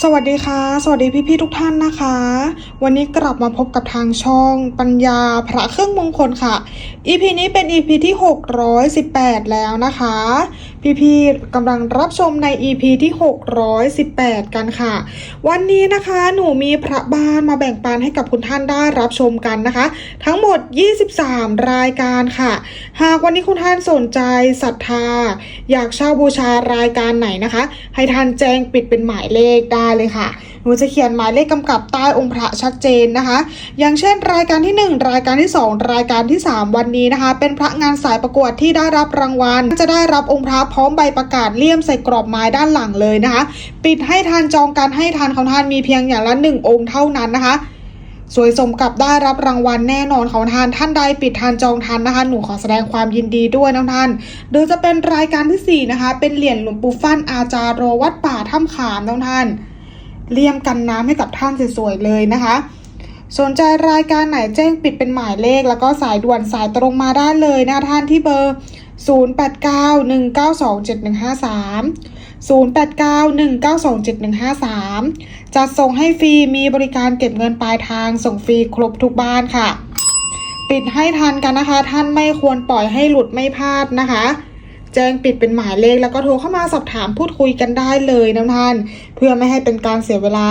สวัสดีค่ะ สวัสดีพี่ๆทุกท่านนะคะ วันนี้กลับมาพบกับทางช่องปัญญาพระเครื่องมงคลค่ะ EP นี้เป็น EP ที่ 618 แล้วนะคะ พี่ๆกำลังรับชมใน EP ที่ 618 กันค่ะ วันนี้นะคะหนูมีพระบ้านมาแบ่งปันให้กับคุณท่านได้รับชมกันนะคะ ทั้งหมด 23 รายการค่ะ หากวันนี้คุณท่านสนใจศรัทธา อยากเช่าบูชารายการไหนนะคะ ให้ท่านแจ้งปิดเป็นหมายเลขได้เลยค่ะ หนูจะเขียนหมายเลขกำกับใต้องค์พระชัดเจนนะคะ อย่างเช่น รายการที่ 1 รายการที่ 2 รายการที่ 3 วันนี้นะคะ เป็นพระงานสายประกวดที่ได้รับรางวัล จะได้รับองค์พระพร้อมใบประกาศเลี่ยมใส่กรอบไม้ด้านหลังเลยนะคะ ปิดให้ทานจองการให้ทานของทานมีเพียงอย่างละ1องค์เท่านั้นนะคะสวยสมกับได้รับรางวัลแน่นอนของท่านท่านใดปิดทานจองทันนะคะ หนูขอแสดงความยินดีด้วยนะท่านโดยจะเป็นรายการทีสี่4 นะคะ เป็นเหรียญหลวงปู่ฟั่นอาจารย์โรวัดป่าถ้ำขามนะท่าน เลี่ยมกันน้ำให้กับท่านสวยๆเลยนะคะ สนใจรายการไหนแจ้งปิดเป็นหมายเลข แล้วก็สายด่วนสายตรงมาได้เลยนะท่านที่เบอร์ 0891927153 0891927153 จัดส่งให้ฟรีมีบริการเก็บเงินปลายทางส่งฟรีครบทุกบ้านค่ะ ปิดให้ทันกันนะคะ ท่านไม่ควรปล่อยให้หลุดไม่พลาดนะคะ แจ้งปิดเป็นหมายเลขแล้วก็โทรเข้ามาสอบถามพูดคุยกันได้เลยนะท่าน เพื่อไม่ให้เป็นการเสียเวลา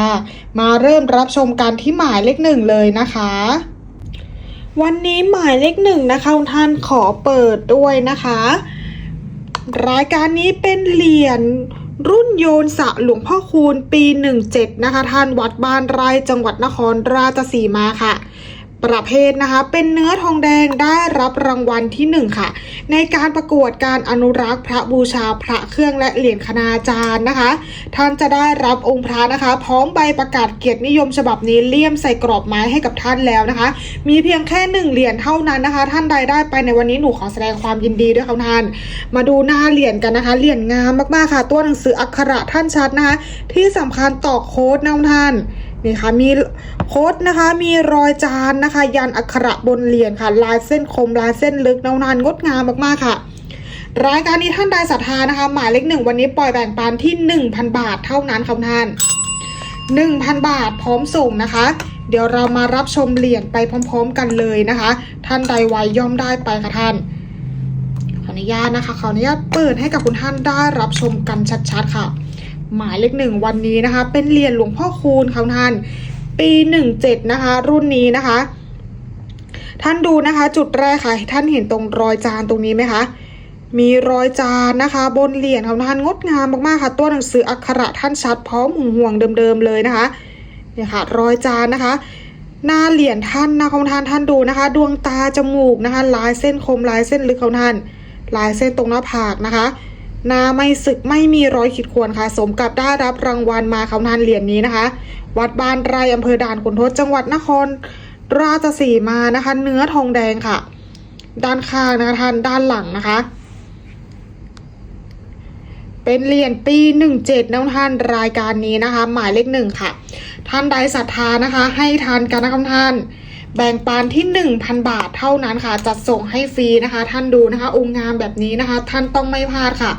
มาเริ่มรับชมกันที่หมายเลขหนึ่งเลยนะคะวันนี้หมายเลขหนึ่งนะคะคุณท่านขอเปิดด้วยนะคะ รายการนี้เป็นเหรียญรุ่นโยนสะหลวงพ่อคูณปี 17 นะคะท่านวัดบ้านไร่จังหวัดนครราชสีมาค่ะ ประเภทนะคะ เป็นเนื้อทองแดงได้รับรางวัลที่ 1 ค่ะ ในการประกวดการอนุรักษ์พระบูชาพระเครื่องและเหรียญคณาจารย์นะคะ ท่านจะได้รับองค์พระนะคะ พร้อมใบประกาศเกียรตินิยมฉบับนี้เลี่ยมใส่กรอบไม้ให้กับท่านแล้วนะคะ มีเพียงแค่หนึ่งเหรียญเท่านั้นนะคะ ท่านใดได้ไปในวันนี้หนูขอแสดงความยินดีด้วยค่ะท่าน มาดูหน้าเหรียญกันนะคะเหรียญงามมากๆค่ะ ตัวหนังสืออักขระท่านชัดนะคะที่สำคัญต่อโค้ดนะท่าน นี่ค่ะมีโคดนะคะมีรอยจานนะคะ ยันอักขระบนเหรียญค่ะ ลายเส้นคมลายเส้นลึกนานงดงามมากๆค่ะรายการนี้ท่านใดศรัทธานะคะ หมายเลขหนึ่งวันนี้ปล่อยแบ่งปันที่ 1,000 บาทเท่านั้นค่ะท่าน 1,000 บาทพร้อมส่งนะคะ เดี๋ยวเรามารับชมเหรียญไปพร้อม ๆ กันเลยนะคะ ท่านใดไวย่อมได้ไปค่ะท่าน ขออนุญาตนะคะขออนุญาตเปิดให้กับคุณท่านได้รับชมกันชัดๆค่ะ หมายเลขหนึ่งวันนี้นะคะ เป็นเหรียญหลวงพ่อคูณค่ะท่าน ปีหนึ่งเจ็ดนะคะ รุ่นนี้นะคะ ท่านดูนะคะ จุดแรกค่ะ ท่านเห็นตรงรอยจานตรงนี้ไหมคะมีรอยจานนะคะ บนเหรียญของท่านงดงามมากๆค่ะ ตัวหนังสืออักขระท่านชัดพร้อมหุ่นห่วงเดิมๆเลยนะคะเนี่ยค่ะ รอยจานนะคะ หน้าเหรียญท่านนะของท่านท่านดูนะคะ ดวงตาจมูกนะคะ ลายเส้นคมลายเส้นลึกของท่าน ลายเส้นตรงหน้าผากนะคะ หน้าไม่สึกไม่มีรอยขีดข่วนค่ะ สมกับได้รับรางวัลมาเขาทานเหรียญนี้นะคะ วัดบ้านไร่อำเภอด่านขุนทดจังหวัดนคร ราชสีมานะคะ เนื้อทองแดงค่ะ ด้านข้างนะคะท่านด้านหลังนะคะ เป็นเหรียญปีหนึ่งเจ็ดนะท่านรายการนี้นะคะ หมายเลขหนึ่งค่ะ ท่านใดศรัทธานะคะ ให้ทานกันนะคะท่านแบ่งปันที่ 1,000 บาทเท่านั้นค่ะ จัดส่งให้ฟรีนะคะ ท่านดูนะคะ องค์งามแบบนี้นะคะ ท่านต้องไม่พลาดค่ะ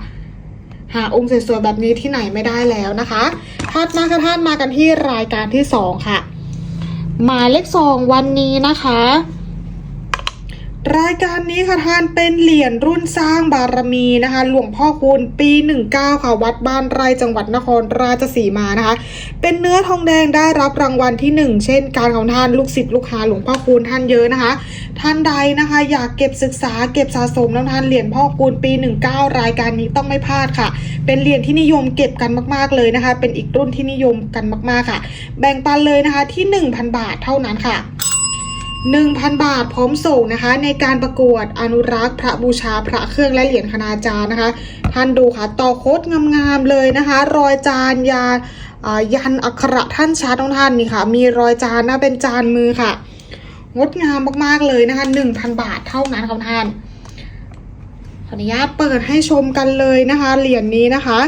หาองค์สวยๆแบบนี้ที่ไหนไม่ได้แล้วนะคะถัดมาค่ะท่านมากันที่รายการที่สองค่ะ หมายเลขสองวันนี้นะคะ รายการนี้ค่ะท่านเป็นเหรียญรุ่นสร้างบารมีนะคะ หลวงพ่อคูณปี 19 ค่ะวัดบ้านไร่จังหวัดนครราชสีมานะคะ เป็นเนื้อทองแดงได้รับรางวัลที่ 1 เช่นการของท่านลูกศิษย์ลูกหาหลวงพ่อคูณท่านเยอะนะคะ ท่านใดนะคะ อยากเก็บศึกษาเก็บสะสมน้ำทานเหรียญพ่อคูณปี 19 รายการนี้ต้องไม่พลาดค่ะ เป็นเหรียญที่นิยมเก็บกันมาก ๆเลยนะคะ เป็นอีกรุ่นที่นิยมกันมากๆค่ะ แบ่งปันเลยนะคะที่ 1,000 บาทเท่านั้นค่ะ1,000 บาทพร้อมส่งนะคะ ในการประกวดอนุรักษ์ พระบูชาพระเครื่องและเหรียญคณาจารย์นะคะ ท่านดูค่ะต่อโคตรงามๆเลยนะคะ รอยจานยายันอักขระท่านชาร์ตของท่านนี่ค่ะ มีรอยจานนะเป็นจานมือค่ะ งดงามมากๆเลยนะคะ1,000บาทเท่านั้นค่ะท่านขออนุญาตเปิดให้ชมกันเลยนะคะ เหรียญนี้นะคะ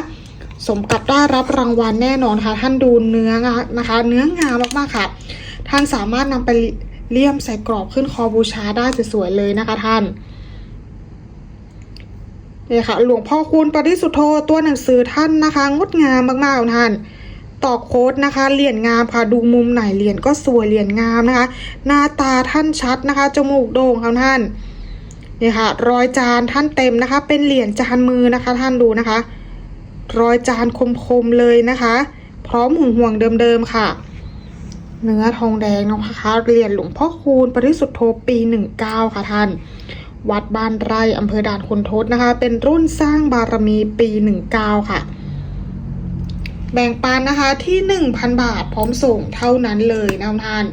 สมกับได้รับรางวัลแน่นอนค่ะ ท่านดูเนื้อนะคะ เนื้องามมากๆค่ะ ท่านสามารถนำไปเลี่ยมใส่กรอบขึ้นคอบูชาได้สวยๆเลยนะคะท่านนี่ค่ะ หลวงพ่อคูณปริสุทธโธตัวหนังสือท่านนะคะ งดงามมากๆของท่าน ต่อโค้ดนะคะเหรียญงามค่ะดูมุมไหนเหรียญก็สวยเหรียญงามนะคะ หน้าตาท่านชัดนะคะจมูกโด่งค่ะท่านนี่ค่ะรอยจานท่านเต็มนะคะ เป็นเหรียญจานมือนะคะ ท่านดูนะคะ รอยจานคมๆเลยนะคะ พร้อมหุ่นห่วงเดิมๆค่ะ เนื้อทองแดงนะคะเหรียญหลวงพ่อคูณปริสุทธโธปีหนึ่งเก้าค่ะท่านวัดบ้านไร่อำเภอด่านคุณทศนะคะ เป็นรุ่นสร้างบารมีปีหนึ่งเก้าค่ะ แบ่งปันนะคะที่ 1,000 บาทพร้อมส่งเท่านั้นเลยนะท่าน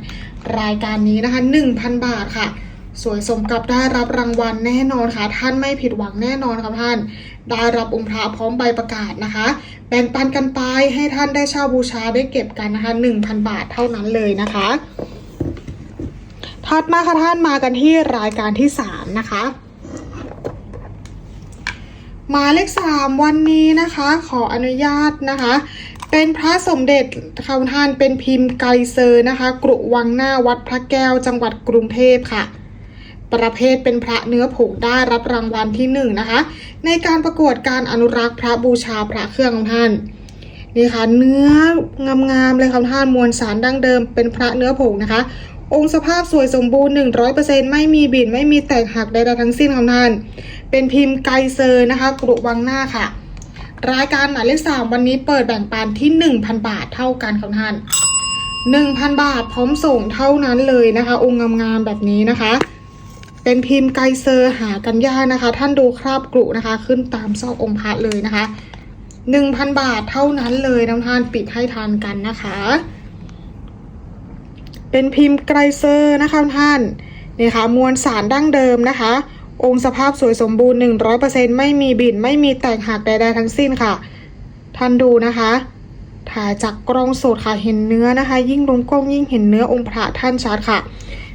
รายการนี้นะคะ 1,000 บาทค่ะ สวยสมกับได้รับรางวัลแน่นอนค่ะ ท่านไม่ผิดหวังแน่นอนครับท่าน ได้รับองค์พระพร้อมใบประกาศนะคะ แบ่งปันกันไปให้ท่านได้เช่าบูชาได้เก็บกันนะคะ 1,000 บาทเท่านั้นเลยนะคะถัดมาค่ะท่านมากันที่รายการที่ 3 นะคะ หมายเลขสามวันนี้นะคะ ขออนุญาตนะคะ เป็นพระสมเด็จค่ะท่านเป็นพิมพ์ไกเซอร์นะคะ กรุวังหน้าวัดพระแก้วจังหวัดกรุงเทพค่ะ ประเภทเป็นพระเนื้อผงได้รับรางวัลที่หนึ่งนะคะ ในการประกวดการอนุรักษ์พระบูชาพระเครื่องของท่านนี่ค่ะเนื้องามๆเลยค่ะท่านมวลสารดั้งเดิมเป็นพระเนื้อผงนะคะ องค์สภาพสวยสมบูรณ์ 100%ไม่มีบิดไม่มีแตกหักใดๆทั้งสิ้นค่ะท่าน เป็นพิมพ์ไกเซอร์นะคะกรุวังหน้าค่ะ รายการหมายเลขสามวันนี้เปิดแบ่งปันที่ 1,000 บาทเท่ากันค่ะท่าน 1,000 บาทพร้อมส่งเท่านั้นเลยนะคะ องค์งามๆแบบนี้นะคะ เป็นพิมพ์ไกเซอร์หากันยากนะคะ ท่านดูคราบกรุนะคะ ขึ้นตามซอกองค์พระเลยนะคะ 1,000 บาทเท่านั้นเลยน้ำท่านปิดให้ทานกันนะคะ เป็นพิมพ์ไกรเซอร์นะคะท่านนี่ค่ะมวลสารดั้งเดิมนะคะ องค์สภาพสวยสมบูรณ์ 100%ไม่มีบิดไม่มีแตกหักใดๆทั้งสิ้นค่ะ ท่านดูนะคะถ่ายจากกล้องสดค่ะเห็นเนื้อนะคะ ยิ่งลงกล้องยิ่งเห็นเนื้อองค์พระท่านชัดค่ะ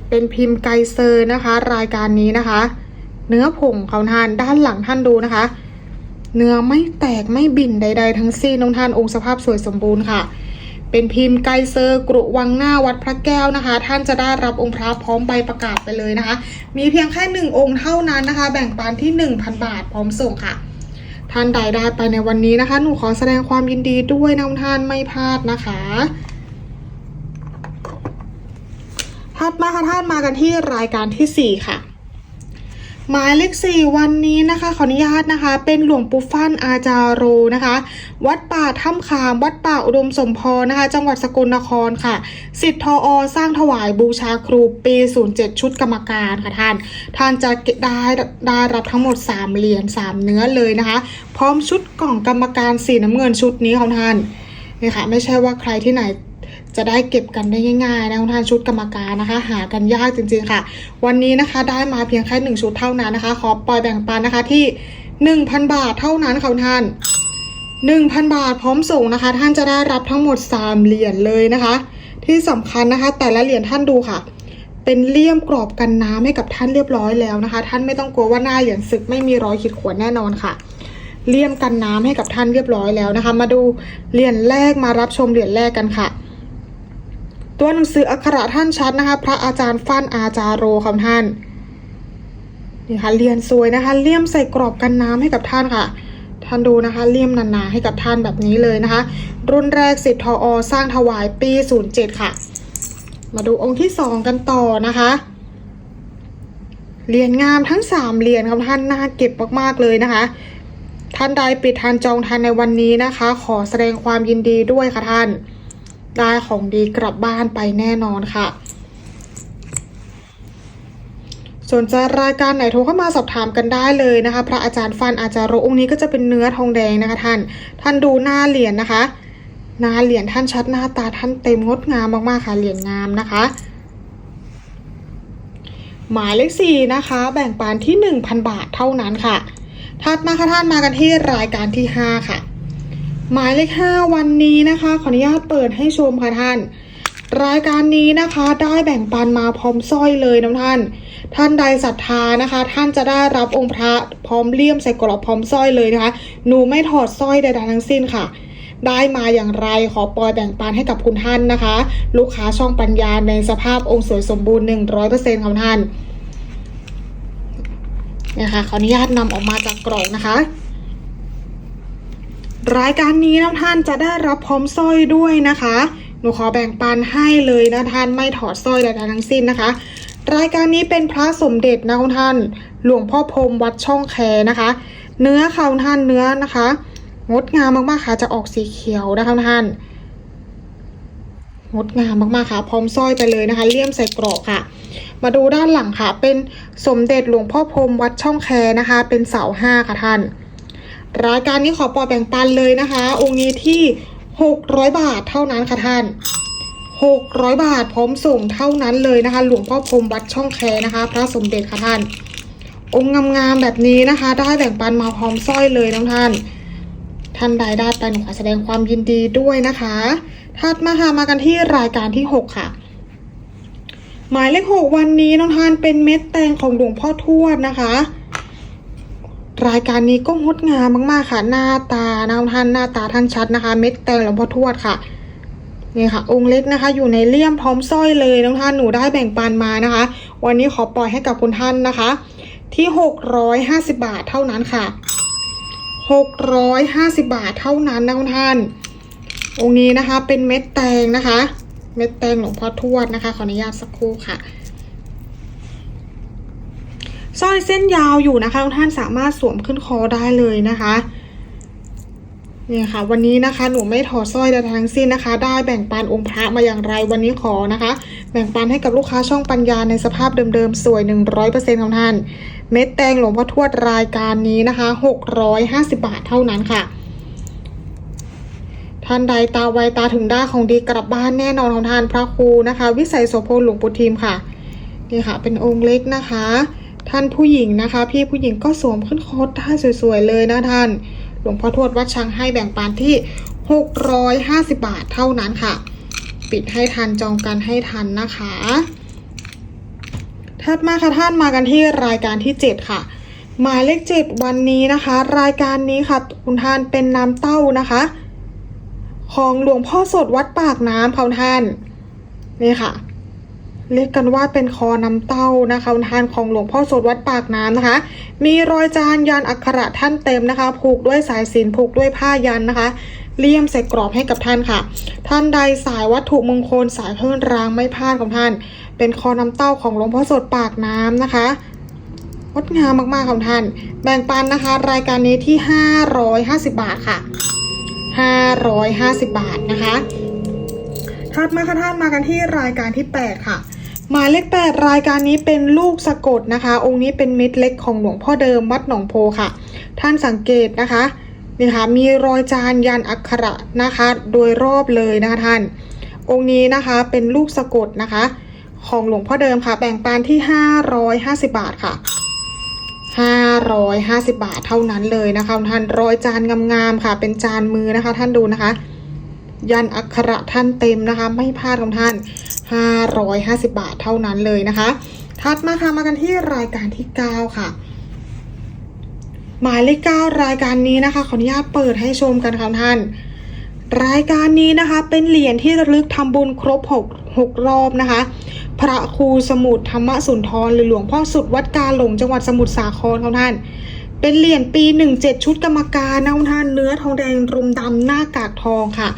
เป็นพิมพ์ไกเซอร์นะคะ รายการนี้นะคะ เนื้อผงเขาทานด้านหลังท่านดูนะคะ เนื้อไม่แตกไม่บิ่นใด ๆ ทั้งสิ้นน้องท่านองค์สภาพสวยสมบูรณ์ค่ะ เป็นพิมพ์ไกเซอร์กรุวังหน้าวัดพระแก้วนะคะ ท่านจะได้รับองค์พระพร้อมใบประกาศไปเลยนะคะ มีเพียงแค่หนึ่งองค์เท่านั้นนะคะ แบ่งปันที่ 1,000 บาทพร้อมส่งค่ะ ท่านใดได้ไปในวันนี้นะคะ หนูขอแสดงความยินดีด้วยนะท่านไม่พลาดนะคะถัดมาค่ะท่านมากันที่รายการทีสี่4 ค่ะ หมายเลขสี่วันนี้นะคะขออนุญาตนะคะ เป็นหลวงปู่ฟั่นอาจารโรนะคะ วัดป่าถ้ำขาม วัดป่าอุดมสมพรนะคะ จังหวัดสกลนครค่ะสิทธิ์ทออสร้างถวายบูชาครูปี 07 ชุดกรรมการค่ะท่าน ท่านจะได้ได้รับทั้งหมด 3 เหรียญ3 เนื้อเลยนะคะ พร้อมชุดกล่องกรรมการสีน้ำเงินชุดนี้ค่ะท่านนี่ค่ะไม่ใช่ว่าใครที่ไหน จะได้เก็บกันได้ง่ายๆนะท่านชุดกรรมการนะคะ หากันยากจริงๆค่ะ วันนี้นะคะได้มาเพียงแค่หนึ่งชุดเท่านั้นนะคะ ขอปล่อยแบ่งปันนะคะที่หนึ่งพันบาทเท่านั้นค่ะท่านหนึ่งพันบาทพร้อมส่งนะคะ ท่านจะได้รับทั้งหมดสามเหรียญเลยนะคะ ที่สำคัญนะคะ แต่ละเหรียญท่านดูค่ะ เป็นเลี่ยมกรอบกันน้ำให้กับท่านเรียบร้อยแล้วนะคะ ท่านไม่ต้องกลัวว่าหน้าเหรียญสึกไม่มีรอยขีดข่วนแน่นอนค่ะเลี่ยมกันน้ำให้กับท่านเรียบร้อยแล้วนะคะ มาดูเหรียญแรกมารับชมเหรียญแรกกันค่ะ ตัวหนังสืออักขระท่านชัดนะคะ พระอาจารย์ฟั่นอาจารโรคำท่านนี่ค่ะเรียนสวยนะคะ เลี่ยมใส่กรอบกันน้ำให้กับท่านค่ะ ท่านดูนะคะ เลี่ยมหนาๆให้กับท่านแบบนี้เลยนะคะ รุ่นแรกสิทธิ์ทออสร้างถวายปี 07 ค่ะ มาดูองค์ที่สองกันต่อนะคะเหรียญงามทั้งสามเหรียญครับท่านน่าเก็บมากๆเลยนะคะ ท่านใดปิดทานจองทันในวันนี้นะคะ ขอแสดงความยินดีด้วยค่ะท่าน ได้ของดีกลับบ้านไปแน่นอนค่ะ สนใจรายการไหนโทรเข้ามาสอบถามกันได้เลยนะคะ พระอาจารย์ฟันอาจารย์โรองค์นี้ก็จะเป็นเนื้อทองแดงนะคะท่าน ท่านดูหน้าเหรียญนะคะหน้าเหรียญท่านชัดหน้าตาท่านเต็มงดงามมากๆค่ะเหรียญงามนะคะหมายเลขสี่นะคะ แบ่งปันที่ 1,000 บาทเท่านั้นค่ะถัดมาค่ะท่านมากันที่รายการที่ 5 ค่ะ หมายเลขห้าวันนี้นะคะ ขออนุญาตเปิดให้ชมค่ะท่าน รายการนี้นะคะได้แบ่งปันมาพร้อมสร้อยเลยนะท่าน ท่านใดศรัทธานะคะ ท่านจะได้รับองค์พระพร้อมเลี่ยมใส่กรอบพร้อมสร้อยเลยนะคะ หนูไม่ถอดสร้อยใดๆทั้งสิ้นค่ะ ได้มาอย่างไรขอปล่อยแบ่งปันให้กับคุณท่านนะคะ ลูกค้าช่องปัญญาในสภาพองค์สวยสมบูรณ์100%ของท่านนะคะขออนุญาตนำออกมาจากกล่องนะคะ รายการนี้นะท่านจะได้รับพร้อมสร้อยด้วยนะคะ หนูขอแบ่งปันให้เลยนะท่านไม่ถอดสร้อยใดๆทั้งสิ้นนะคะ รายการนี้เป็นพระสมเด็จนะคุณท่าน หลวงพ่อพรมวัดช่องแคนะคะ เนื้อค่ะคุณท่านเนื้อนะคะ งดงามมากๆค่ะจะออกสีเขียวนะคะคุณท่านงดงามมากๆค่ะ พร้อมสร้อยไปเลยนะคะ เลี่ยมใส่กรอบค่ะ มาดูด้านหลังค่ะ เป็นสมเด็จหลวงพ่อพรมวัดช่องแคนะคะ เป็นเสาห้าค่ะท่าน รายการนี้ขอปล่อยแบ่งปันเลยนะคะ องค์นี้ที่ 600 บาทเท่านั้นค่ะท่าน 600 บาทพร้อมส่งเท่านั้นเลยนะคะ หลวงพ่อพรมวัดช่องแคนะคะ พระสมเด็จค่ะท่าน องค์งามๆแบบนี้นะคะ ได้แบ่งปันมาพร้อมสร้อยเลยน้องท่าน ท่านใดได้ไปขอแสดงความยินดีด้วยนะคะถัดมาค่ะมากันที่รายการที่ 6 ค่ะหมายเลขหกวันนี้น้องทานเป็นเม็ดแตงของหลวงพ่อทวดนะคะ รายการนี้ก็งดงามมากๆค่ะ หน้าตาน้องท่านหน้าตาท่านชัดนะคะ เม็ดแตงหลวงพ่อทวดค่ะนี่ค่ะ องค์เล็กนะคะ อยู่ในเลี่ยมพร้อมสร้อยเลยน้องท่านหนูได้แบ่งปันมานะคะ วันนี้ขอปล่อยให้กับคุณท่านนะคะ ที่ 650 บาทเท่านั้นค่ะ 650 บาทเท่านั้นนะคุณท่าน องค์นี้นะคะเป็นเม็ดแตงนะคะ เม็ดแตงหลวงพ่อทวดนะคะขออนุญาตสักครู่ค่ะ สร้อยเส้นยาวอยู่นะคะทุกท่านสามารถสวมขึ้นคอได้เลยนะคะนี่ค่ะ วันนี้นะคะหนูไม่ถอดสร้อยใดทั้งสิ้นนะคะ ได้แบ่งปันองค์พระมาอย่างไรวันนี้ขอนะคะ แบ่งปันให้กับลูกค้าช่องปัญญาในสภาพเดิมๆสวย 100%ของท่าน เม็ดแตงหลวงพ่อทวดรายการนี้นะคะ 650 บาทเท่านั้นค่ะท่านใดตาไวตาถึงได้ของดีกลับบ้านแน่นอนของท่านพระครูนะคะ วิสัยโสพลหลวงปู่ทิมค่ะนี่ค่ะ เป็นองค์เล็กนะคะ ท่านผู้หญิงนะคะ พี่ผู้หญิงก็สวมขึ้นคอได้สวยๆเลยนะท่าน หลวงพ่อทวดวัดช้างให้แบ่งปันที่ 650 บาทเท่านั้นค่ะ ปิดให้ทันจองกันให้ทันนะคะถัดมาค่ะท่านมากันที่รายการที่ 7 ค่ะ หมายเลขเจ็ดวันนี้นะคะ รายการนี้ค่ะคุณท่านเป็นน้ำเต้านะคะ ของหลวงพ่อสดวัดปากน้ำค่ะท่านนี่ค่ะ เรียกกันว่าเป็นคอน้ำเต้านะคะทานของหลวงพ่อสดวัดปากน้ำนะคะ มีรอยจานยันอักขระท่านเต็มนะคะ ผูกด้วยสายสินผูกด้วยผ้ายันนะคะเลี่ยมใส่กรอบให้กับท่านค่ะ ท่านใดสายวัตถุมงคลสายเครื่องรางไม่พลาดของท่าน เป็นคอน้ำเต้าของหลวงพ่อสดปากน้ำนะคะงดงามมากๆของท่าน แบ่งปันนะคะ รายการนี้ที่ 550 บาทค่ะ 550 บาทนะคะถัดมาค่ะท่านมากันที่รายการที่ 8 ค่ะ หมายเลข8รายการนี้เป็นลูกสะกดนะคะ องค์นี้เป็นเม็ดเล็กของหลวงพ่อเดิมวัดหนองโพค่ะ ท่านสังเกตนะคะนี่ค่ะมีรอยจานยันอักขระนะคะ โดยรอบเลยนะคะท่าน องค์นี้นะคะเป็นลูกสะกดนะคะ ของหลวงพ่อเดิมค่ะแบ่งปันที่ 550 บาทค่ะ 550 บาทเท่านั้นเลยนะคะท่านรอยจานงามๆค่ะ เป็นจานมือนะคะ ท่านดูนะคะ ยันอักขระท่านเต็มนะคะ ไม่พลาดของท่าน 550 บาทเท่านั้นเลยนะคะถัดมาค่ะมากันที่รายการที่ 9 ค่ะ หมายเลข9รายการนี้นะคะขออนุญาตเปิดให้ชมกันค่ะท่าน รายการนี้นะคะเป็นเหรียญที่ระลึกทำบุญครบ6 6รอบนะคะ พระครูสมุทรธรรมสุนทรหรือหลวงพ่อสุดวัดกาหลงจังหวัดสมุทรสาครค่ะท่านเป็นเหรียญปี 17 ชุดกรรมการนะท่านเนื้อทองแดงรมดำหน้ากากทองค่ะ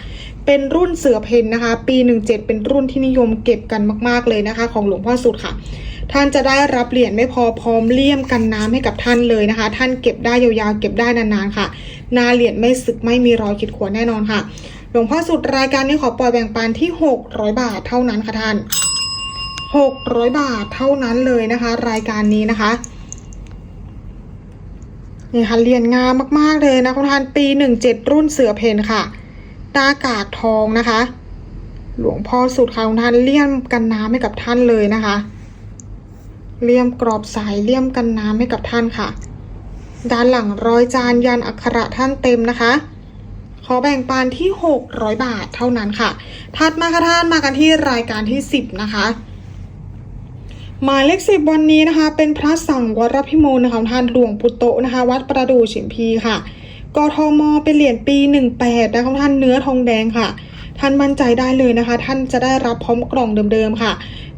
เป็นรุ่นเสือเพนนะคะ ปี 17 เป็นรุ่นที่นิยมเก็บกันมาก ๆ เลยนะคะ ของหลวงพ่อสุดค่ะ ท่านจะได้รับเหรียญไม่พอพร้อมเลี่ยมกันน้ำให้กับท่านเลยนะคะ ท่านเก็บได้ยาวๆเก็บได้นานๆค่ะ นาเหรียญไม่สึกไม่มีรอยขีดข่วนแน่นอนค่ะ หลวงพ่อสุดรายการนี้ขอปล่อยแบ่งปันที่ 600 บาทเท่านั้นค่ะท่าน 600 บาทเท่านั้นเลยนะคะ รายการนี้นะคะนี่ค่ะเหรียญงามมากๆเลยนะคุณท่านปี 17 รุ่นเสือเพนค่ะ หน้ากากทองนะคะ หลวงพ่อสุดค่ะคุณท่านเลี่ยมกันน้ำให้กับท่านเลยนะคะ เลี่ยมกรอบสายเลี่ยมกันน้ำให้กับท่านค่ะ ด้านหลังรอยจานยันอักขระท่านเต็มนะคะขอแบ่งปันที่ 600 บาทเท่านั้นค่ะ ถัดมาค่ะท่านมากันที่รายการที่ 10 นะคะ หมายเลขสิบวันนี้นะคะ เป็นพระสั่งวรพิโมนะคะท่านหลวงปุตโตนะคะ วัดประดู่ฉิมพีค่ะ กทมเป็นเหรียญปี 18นะคะท่านเนื้อทองแดงค่ะ ท่านมั่นใจได้เลยนะคะ ท่านจะได้รับพร้อมกล่องเดิมๆค่ะ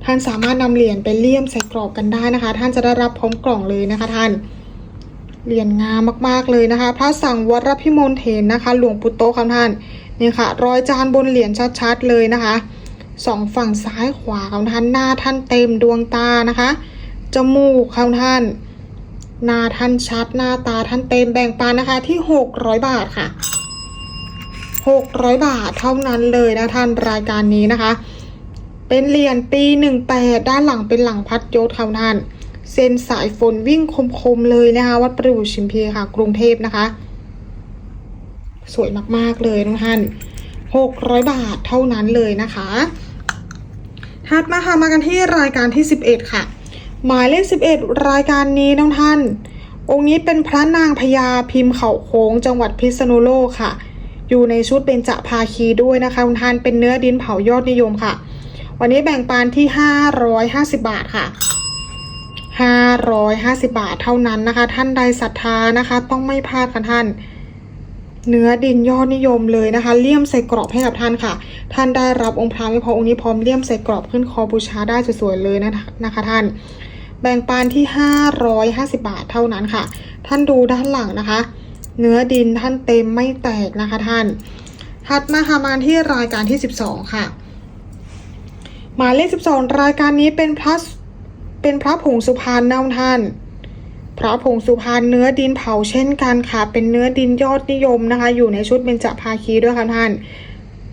ท่านสามารถนำเหรียญไปเลี่ยมใส่กรอบกันได้นะคะ ท่านจะได้รับพร้อมกล่องเลยนะคะ ท่านเหรียญงามมากๆเลยนะคะ พระสังวรพิมลเถรนะคะ หลวงปู่โตค่ะท่านนี่ค่ะ รอยจานบนเหรียญชัดๆเลยนะคะสองฝั่งซ้ายขวาของท่านหน้าท่านเต็มดวงตานะคะจมูกของท่าน หน้าท่านชัดหน้าตาท่านเต็มแบ่งปันนะคะที่ 600 บาทค่ะ 600 บาทเท่านั้นเลยนะท่านรายการนี้นะคะ เป็นเหรียญปี 18 ด้านหลังเป็นหลังพัดยศค่ะท่านเส้นสายฝนวิ่งคมๆเลยนะคะวัดประดูชิมพีค่ะ กรุงเทพนะคะ สวยมากๆเลยทุกท่าน600 บาทเท่านั้นเลยนะคะถัดมาค่ะมากันที่รายการที่ 11 ค่ะ หมายเลข 11 รายการนี้น้องท่าน องค์นี้เป็นพระนางพญาพิมพ์เขาโค้งจังหวัดพิษณุโลกค่ะ อยู่ในชุดเบญจภาคีด้วยนะคะคุณท่านเป็นเนื้อดินเผายอดนิยมค่ะ วันนี้แบ่งปันที่ 550 บาทค่ะ 550 บาทเท่านั้นนะคะ ท่านใดศรัทธานะคะ ต้องไม่พลาดค่ะท่าน เนื้อดินยอดนิยมเลยนะคะ เลี่ยมใส่กรอบให้กับท่านค่ะ ท่านได้รับองค์พระไม่พอองค์นี้พร้อมเลี่ยมใส่กรอบขึ้นคอบูชาได้สวยๆเลยนะนะคะท่าน แบ่งปันที่ 550 บาทเท่านั้นค่ะ ท่านดูด้านหลังนะคะ เนื้อดินท่านเต็มไม่แตกนะคะท่านถัดมาค่ะมาที่รายการที่ 12 ค่ะ หมายเลข 12 รายการนี้เป็นพระเป็นพระผงสุพรรณนะท่านพระผงสุพรรณเนื้อดินเผาเช่นกันค่ะ เป็นเนื้อดินยอดนิยมนะคะ อยู่ในชุดเบญจภาคีด้วยค่ะท่าน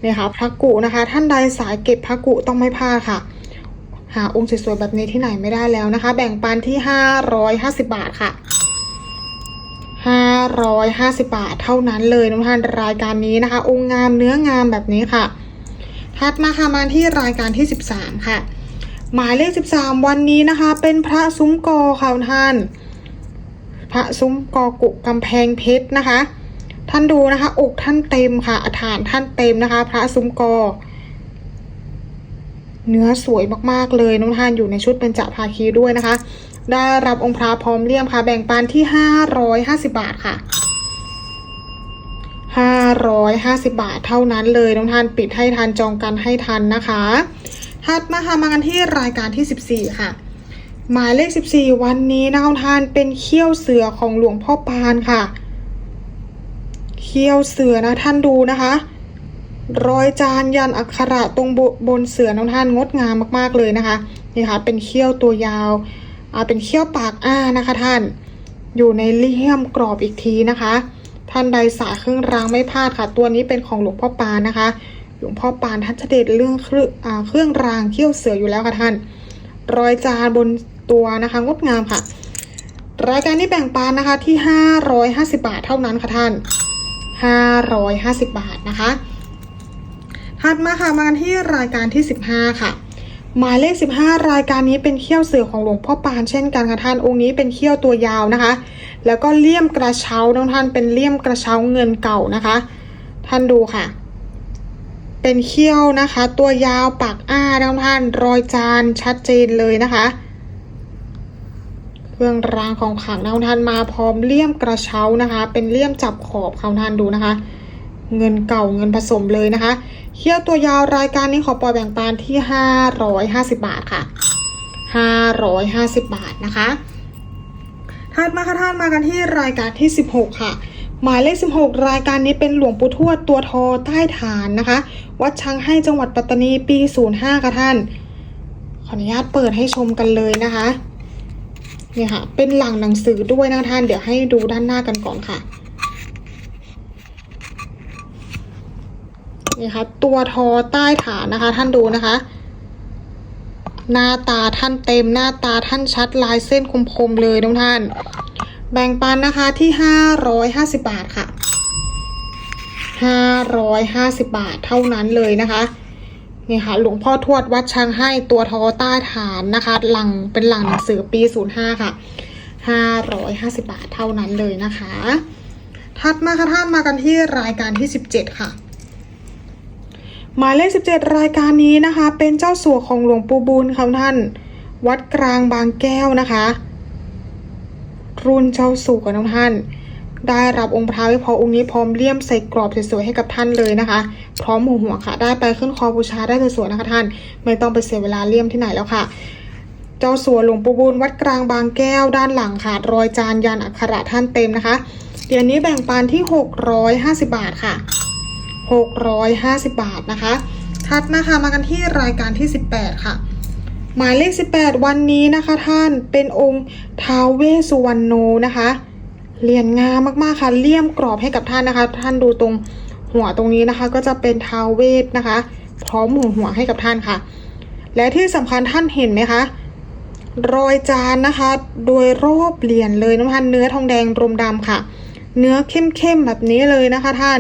เนี่ยค่ะพระกุนะคะ ท่านใดสายเก็บพระกุต้องไม่พลาดค่ะ หาองค์สวยๆแบบนี้ที่ไหนไม่ได้แล้วนะคะ แบ่งปันที่550บาทค่ะ550บาทเท่านั้นเลยน้องท่านรายการนี้นะคะ องค์งามเนื้องามแบบนี้ค่ะ ถัดมาค่ะมาที่รายการที่13ค่ะ หมายเลข13วันนี้นะคะ เป็นพระซุ้มกอค่ะท่าน พระซุ้มกอกุกำแพงเพชรนะคะ ท่านดูนะคะ อกท่านเต็มค่ะ ฐานท่านเต็มนะคะ พระซุ้มกอ เนื้อสวยมากๆเลยน้องท่านอยู่ในชุดเป็นจ่าภาคีด้วยนะคะ ได้รับองค์พระพร้อมเลี่ยมค่ะ แบ่งปันที่ 550 บาทค่ะ 550 บาทเท่านั้นเลยน้องท่านปิดให้ทันจองกันให้ทันนะคะถัดมาค่ะมากันที่รายการที่ 14 ค่ะ หมายเลข 14 วันนี้นะน้องท่านเป็นเขี้ยวเสือของหลวงพ่อปานค่ะ เขี้ยวเสือนะท่านดูนะคะ รอยจานยันอักขระตรงบบนเสือน้องท่านงดงามมากๆเลยนะคะนี่ค่ะเป็นเขี้ยวตัวยาวอ่าเป็นเขี้ยวปากอ้านะคะท่าน อยู่ในเลี่ยมกรอบอีกทีนะคะ ท่านใดสายเครื่องรางไม่พลาดค่ะ ตัวนี้เป็นของหลวงพ่อปานนะคะ หลวงพ่อปานท่านจะเด็ดเรื่องเครื่องอ่าเครื่องรางเขี้ยวเสืออยู่แล้วค่ะท่านรอยจานบนตัวนะคะงดงามค่ะ รายการนี้แบ่งปันนะคะที่ 550 บาทเท่านั้นค่ะท่าน 550 บาทนะคะ ถัดมาค่ะมาที่รายการที่ 15 ค่ะ หมายเลข 15 รายการนี้เป็นเขี้ยวเสือของหลวงพ่อปานเช่นกันค่ะท่านองค์นี้เป็นเขี้ยวตัวยาวนะคะ แล้วก็เลี่ยมกระเช้าน้องท่านเป็นเลี่ยมกระเช้าเงินเก่านะคะ ท่านดูค่ะ เป็นเขี้ยวนะคะ ตัวยาวปากอ้าน้องท่านรอยจานชัดเจนเลยนะคะเครื่องรางของขลังน้องท่านมาพร้อมเลี่ยมกระเช้านะคะ เป็นเลี่ยมจับขอบของท่านดูนะคะ เงินเก่าเงินผสมเลยนะคะเขี้ยวตัวยาวรายการนี้ขอปล่อยแบ่งปันที่ 550 บาทค่ะ 550 บาทนะคะถัดมาค่ะท่านมากันที่รายการที่ 16 ค่ะ หมายเลข 16 รายการนี้เป็นหลวงปู่ทวดตัวทอใต้ฐานนะคะ วัดช้างให้จังหวัดปัตตานีปี 05 ค่ะท่าน ขออนุญาตเปิดให้ชมกันเลยนะคะเนี่ยค่ะ เป็นหลังหนังสือด้วยนะท่าน เดี๋ยวให้ดูด้านหน้ากันก่อนค่ะ นี่ค่ะตัวทอใต้ฐานนะคะ ท่านดูนะคะ หน้าตาท่านเต็มหน้าตาท่านชัดลายเส้นคมๆเลยทุกท่าน แบ่งปันนะคะที่550บาทค่ะ550บาทเท่านั้นเลยนะคะนี่ค่ะหลวงพ่อทวดวัดช้างให้ตัวทอใต้ฐานนะคะ หลังเป็นหลังหนังสือปี05ค่ะ550บาทเท่านั้นเลยนะคะ ถัดมาค่ะท่านมากันที่รายการที่17ค่ะ หมายเลข 17 รายการนี้นะคะ เป็นเจ้าสัวของหลวงปู่บุญค่ะท่าน วัดกลางบางแก้วนะคะ รุ่นเจ้าสัวน้องท่าน ได้รับองค์พระไม่พอองค์นี้พร้อมเลี่ยมใส่กรอบสวยๆให้กับท่านเลยนะคะ พร้อมหัวหัวค่ะ ได้ไปขึ้นคอบูชาได้สวยๆนะคะท่าน ไม่ต้องไปเสียเวลาเลี่ยมที่ไหนแล้วค่ะเจ้าสัวหลวงปู่บุญวัดกลางบางแก้วด้านหลังค่ะ รอยจานยันอักขระท่านเต็มนะคะเหรียญนี้แบ่งปันที่ 650 บาทค่ะ 650 บาทนะคะถัดมาค่ะมากันที่รายการที่ 18 ค่ะ หมายเลข 18 วันนี้นะคะท่านเป็นองค์ท้าวเวสุวรรณโนนะคะเหรียญงามมากๆค่ะเลี่ยมกรอบให้กับท่านนะคะ ท่านดูตรงหัวตรงนี้นะคะ ก็จะเป็นท้าวเวสนะคะ พร้อมหัวหัวให้กับท่านค่ะ และที่สำคัญท่านเห็นไหมคะรอยจานนะคะ โดยรอบเหรียญเลยน้ำพันเนื้อทองแดงรมดำค่ะ เนื้อเข้มๆแบบนี้เลยนะคะท่าน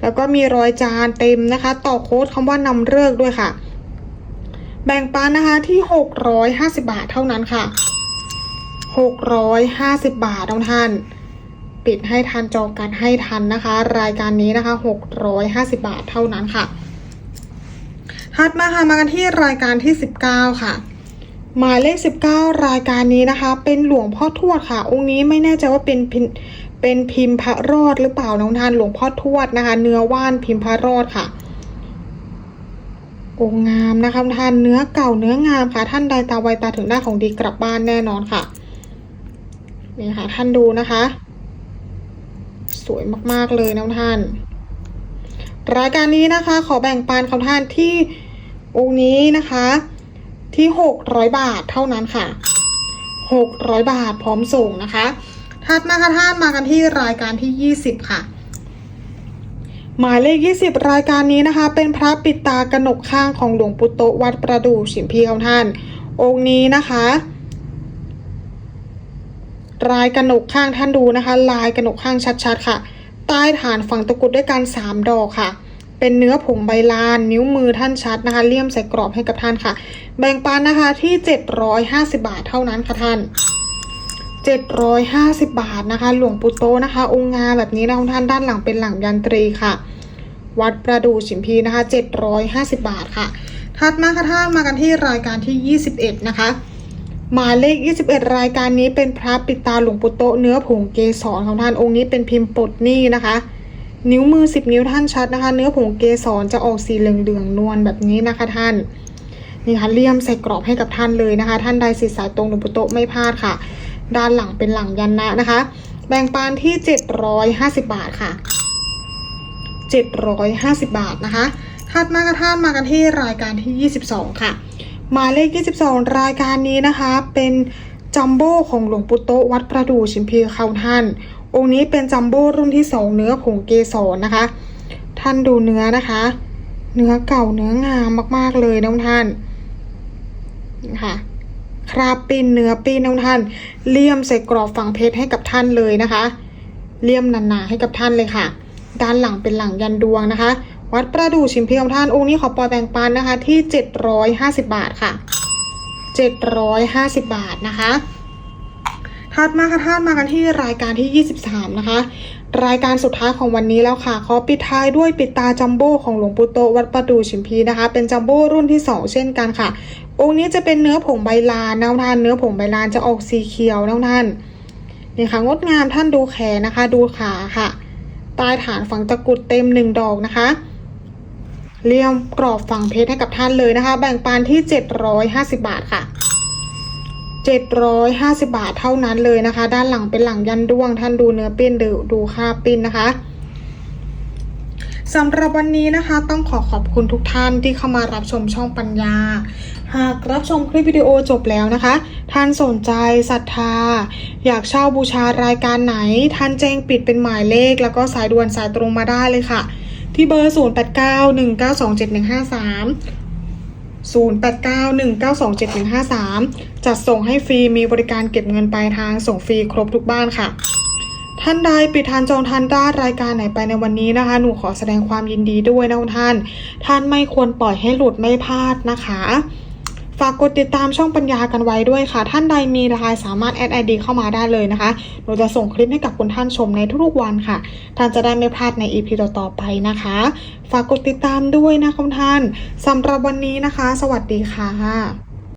แล้วก็มีรอยจานเต็มนะคะ ต่อโค้ดคำว่านำเลิกด้วยค่ะ แบ่งปันนะคะที่ 650 บาทเท่านั้นค่ะ 650 บาทท่านปิดให้ทันจองกันให้ทันนะคะ รายการนี้นะคะ 650 บาทเท่านั้นค่ะถัดมาค่ะมากันที่รายการที่ 19 ค่ะ หมายเลข 19 รายการนี้นะคะ เป็นหลวงพ่อทวดค่ะ องค์นี้ไม่แน่ใจว่าเป็น เป็นพิมพ์พระรอดหรือเปล่าน้องท่านหลวงพ่อทวดนะคะ เนื้อว่านพิมพ์พระรอดค่ะองค์งามนะคะท่านเนื้อเก่าเนื้องามค่ะ ท่านใดตาไวตาถึงได้ของดีกลับบ้านแน่นอนค่ะนี่ค่ะท่านดูนะคะ สวยมากๆเลยน้องท่าน รายการนี้นะคะ ขอแบ่งปันของท่านที่องค์นี้นะคะ ที่600บาทเท่านั้นค่ะ600บาทพร้อมส่งนะคะ ถัดมาค่ะท่านมากันที่รายการที่ 20 ค่ะ หมายเลข 20 รายการนี้นะคะ เป็นพระปิดตากนกข้างของหลวงปู่โตวัดประดู่ฉิมพีของท่าน องค์นี้นะคะลายกระหนกข้างท่านดูนะคะ ลายกระหนกข้างชัดๆค่ะ ใต้ฐานฝั่งตะกุดด้วยกัน3ดอกค่ะเป็นเนื้อผงใบลาน นิ้วมือท่านชัดนะคะ เลี่ยมใส่กรอบให้กับท่านค่ะ แบ่งปันนะคะที่ 750 บาทเท่านั้นค่ะท่าน 750 บาทนะคะ หลวงปู่โตนะคะ องค์งาแบบนี้นะท่านด้านหลังเป็นหลังยันตรีค่ะ วัดประดู่ฉิมพีนะคะ 750 บาทค่ะ ถัดมาค่ะท่านมากันที่รายการที่ 21 นะคะ หมายเลข 21 รายการนี้เป็นพระปิดตาหลวงปู่โตเนื้อผงเกสรของท่านองค์นี้เป็นพิมพ์ปลดหนี้นะคะ นิ้วมือ 10 นิ้วท่านชัดนะคะ เนื้อผงเกสรจะออกสีเหลืองๆนวลแบบนี้นะคะท่านนี่ค่ะเลี่ยมใส่กรอบให้กับท่านเลยนะคะ ท่านใดสิสายตรงหลวงปู่โตไม่พลาดค่ะ ด้านหลังเป็นหลังยันนะนะคะ แบ่งปันที่ 750 บาทค่ะ 750 บาทนะคะถัดมากระท่านมากันที่รายการที่ 22 ค่ะ หมายเลข 22 รายการนี้นะคะ เป็นจัมโบ้ของหลวงปู่โตวัดประดู่ชิมพีเขาท่าน องค์นี้เป็นจัมโบ้รุ่นที่ 2 เนื้อผงเกสรนะคะ ท่านดูเนื้อนะคะ เนื้อเก่าเนื้องามมากๆเลยน้องท่านค่ะ คราบปิ้นเนื้อปิ้นน้องท่านเลี่ยมใส่กรอบฝังเพชรให้กับท่านเลยนะคะ เลี่ยมหนาๆให้กับท่านเลยค่ะ ด้านหลังเป็นหลังยันดวงนะคะ วัดประดู่ชิมพีของท่านองค์นี้ขอปล่อยแบ่งปันนะคะที่ 750 บาทค่ะ 750 บาทนะคะถัดมาค่ะท่านมากันที่รายการที่ 23 นะคะ รายการสุดท้ายของวันนี้แล้วค่ะ ขอปิดท้ายด้วยปิดตาจัมโบ้ของหลวงปู่โตวัดประดู่ชิมพีนะคะ เป็นจัมโบ้รุ่นที่ 2 เช่นกันค่ะ องค์นี้จะเป็นเนื้อผงใบลานนะท่านเนื้อผงใบลานจะออกสีเขียวนะท่านนี่ค่ะงดงามท่านดูแขนนะคะ ดูขาค่ะใต้ฐานฝังตะกุดเต็มหนึ่งดอกนะคะเลี่ยมกรอบฝังเพชรให้กับท่านเลยนะคะ แบ่งปันที่ 750 บาทค่ะ 750 บาทเท่านั้นเลยนะคะ ด้านหลังเป็นหลังยันด้วง ท่านดูเนื้อปิ้นดูดูค่าปิ้นนะคะ สำหรับวันนี้นะคะ ต้องขอขอบคุณทุกท่านที่เข้ามารับชมช่องปัญญา หากรับชมคลิปวิดีโอจบแล้วนะคะ ท่านสนใจศรัทธา อยากเช่าบูชารายการไหน ท่านแจ้งปิดเป็นหมายเลข แล้วก็สายด่วนสายตรงมาได้เลยค่ะ ที่เบอร์ 0891927153 0891927153 จัดส่งให้ฟรีมีบริการเก็บเงินปลายทางส่งฟรีครบทุกบ้านค่ะ ท่านใดปิดทานจองทันได้รายการไหนไปในวันนี้นะคะ หนูขอแสดงความยินดีด้วยนะคุณท่าน ท่านไม่ควรปล่อยให้หลุดไม่พลาดนะคะ ฝากกดติดตามช่องปัญญากันไว้ด้วยค่ะ ท่านใดมีไลน์สามารถแอดไอดีเข้ามาได้เลยนะคะ หนูจะส่งคลิปให้กับคุณท่านชมในทุกๆวันค่ะ ท่านจะได้ไม่พลาดในอีพีต่อๆไปนะคะ ฝากกดติดตามด้วยนะคุณท่านสำหรับวันนี้นะคะ สวัสดีค่ะ